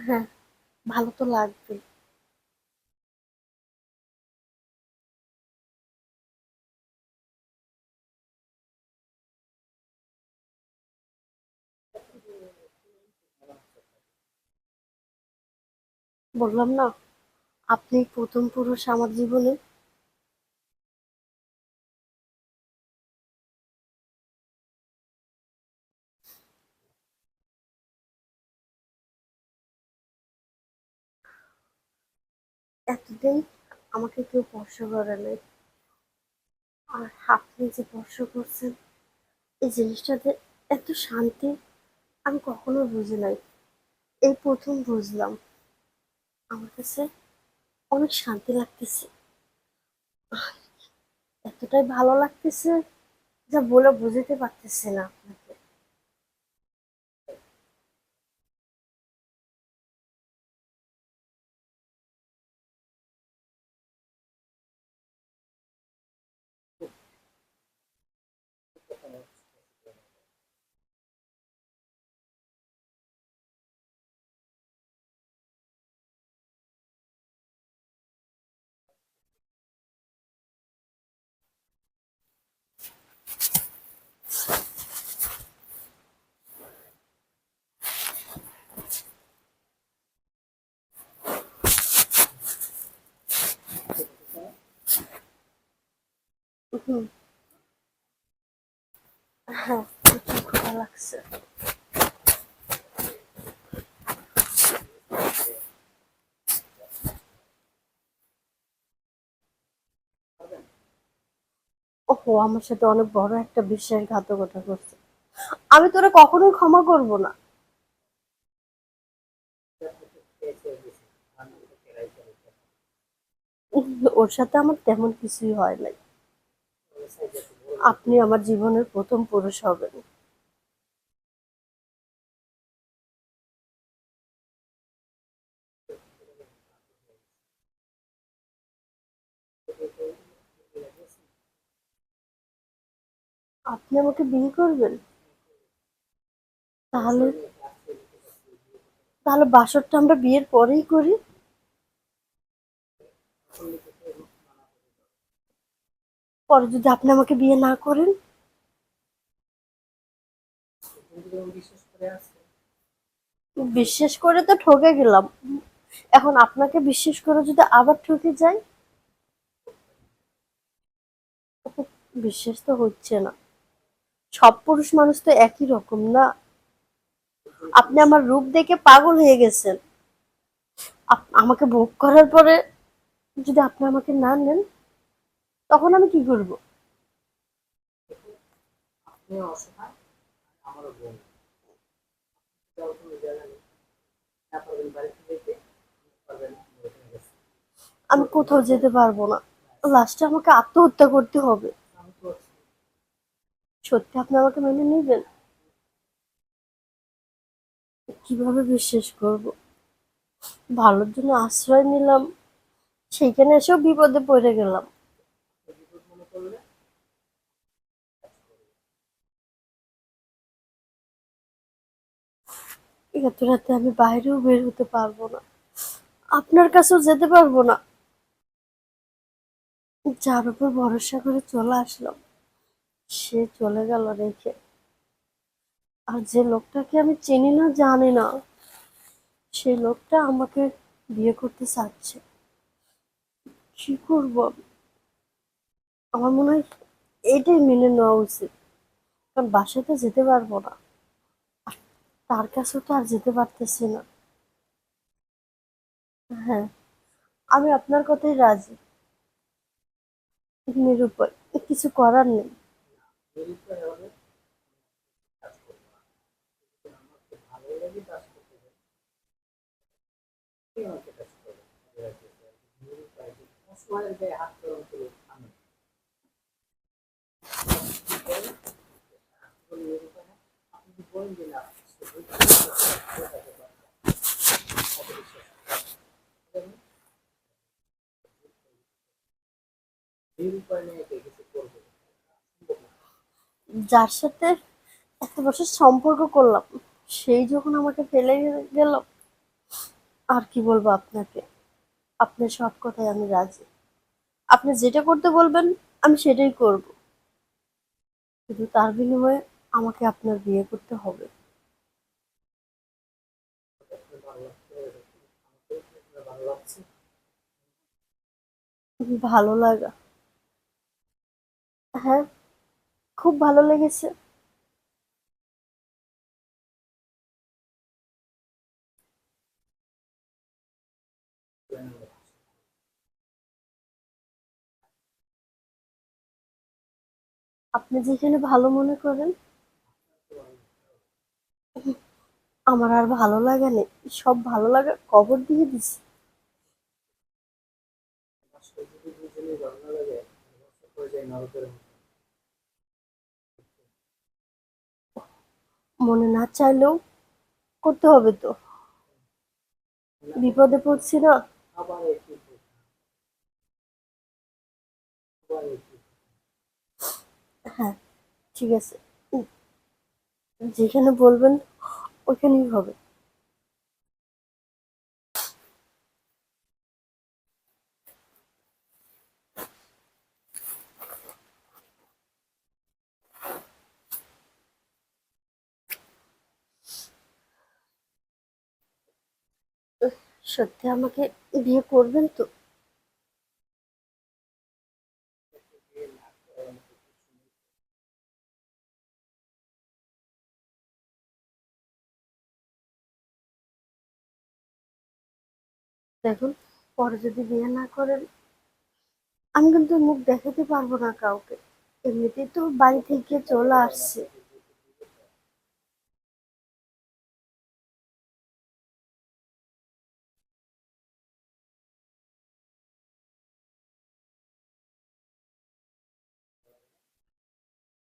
হ্যাঁ ভালো তো লাগবে। বললাম না আপনি প্রথম পুরুষ আমার জীবনে এতদিন আমাকে কেউ স্পর্শ করে নাই। আর আপনি যে স্পর্শ করছেন, এই জিনিসটাতে এত শান্তি আমি কখনো বুঝি নাই। এই প্রথম বুঝলাম, আমার কাছে অনেক শান্তি লাগতেছে। এতটাই ভালো লাগতেছে যা বলে বুঝাতে পারতেছি না আপনাকে। হ্যাঁ লাগছে। ওহো, আমার সাথে অনেক বড় একটা বিশ্বাস বিশ্বাসঘাতকতা করছে। আমি তোরে কখনোই ক্ষমা করব না। ওর সাথে আমার তেমন কিছুই হয় নাই। আপনি আমার জীবনের প্রথম পুরুষ হবেন। আপনি আমাকে বিয়ে করবেন? তাহলে তাহলে বাসরটা আমরা বিয়ের পরেই করি। পরে যদি আপনি আমাকে বিয়ে না করেন? বিশ্বাস করে তো ঠকে গেলাম। এখন আপনাকে বিশ্বাস করে যদি আবার ঠকে যাই? বিশ্বাস তো হচ্ছে না। সব পুরুষ মানুষ তো একই রকম না। আপনি আমার রূপ দেখে পাগল হয়ে গেছেন। আমাকে ভোগ করার পরে যদি আপনি আমাকে না নেন? তখন আমি কি করব? গেছে। আমি কোথাও যেতে পারব না। লাস্টে আমাকে আত্মহত্যা করতে হবে। সত্যি আপনি আমাকে মেনে নেবেন? কীভাবে বিশ্বাস করব? ভালোর জন্য আশ্রয় নিলাম। সেইখানে এসেও বিপদে পড়ে গেলাম বিপদ মনে করলে এত রাতে আমি বাইরেও বের হতে পারব না। আপনার কাছেও যেতে পারব না। যার উপর ভরসা করে চলে আসলাম। সে চলে গেল রেখে আর যে লোকটাকে আমি চিনি না, জানি না সেই লোকটা আমাকে বিয়ে করতে চাচ্ছে। কি করব আমার মনে হয় এটাই মেনে নেওয়া উচিত। কারণ বাসাতে যেতে পারব না। তার কাছেও তো আর যেতে পারতেছি না। হ্যাঁ আমি আপনার কথাই রাজি। নিরুপায় কিছু করার নেই। আপনি বলেন যে না যার সাথে এত বছর সম্পর্ক করলাম, সেই যখন আমাকে ফেলে গেল, আর কি বলব আপনাকে? আপনার সব কথায় আমি রাজি। আপনি যেটা করতে বলবেন, আমি সেটাই করব। কিন্তু তার বিনিময়ে আমাকে আপনার বিয়ে করতে হবে আপনার ভালো লাগছে আমাকে আপনার ভালো লাগছে। ভালো লাগা। হ্যাঁ খুব ভালো লেগেছে। আপনি যেখানে ভালো মনে করেন আমার আর ভালো লাগে নেই। সব ভালো লাগা কবর দিয়ে দিছি। মনে না চাইলেও করতে হবে তো। বিপদে পড়ছি না। হ্যাঁ ঠিক আছে। যেখানে বলবেন ওখানেই হবে। সত্যি আমাকে বিয়ে করবেন তো? দেখুন, পরে যদি বিয়ে না করেন, আমি কিন্তু মুখ দেখাতে পারব না কাউকে। এমনিতেই তো বাড়ি থেকে চলে আসছে।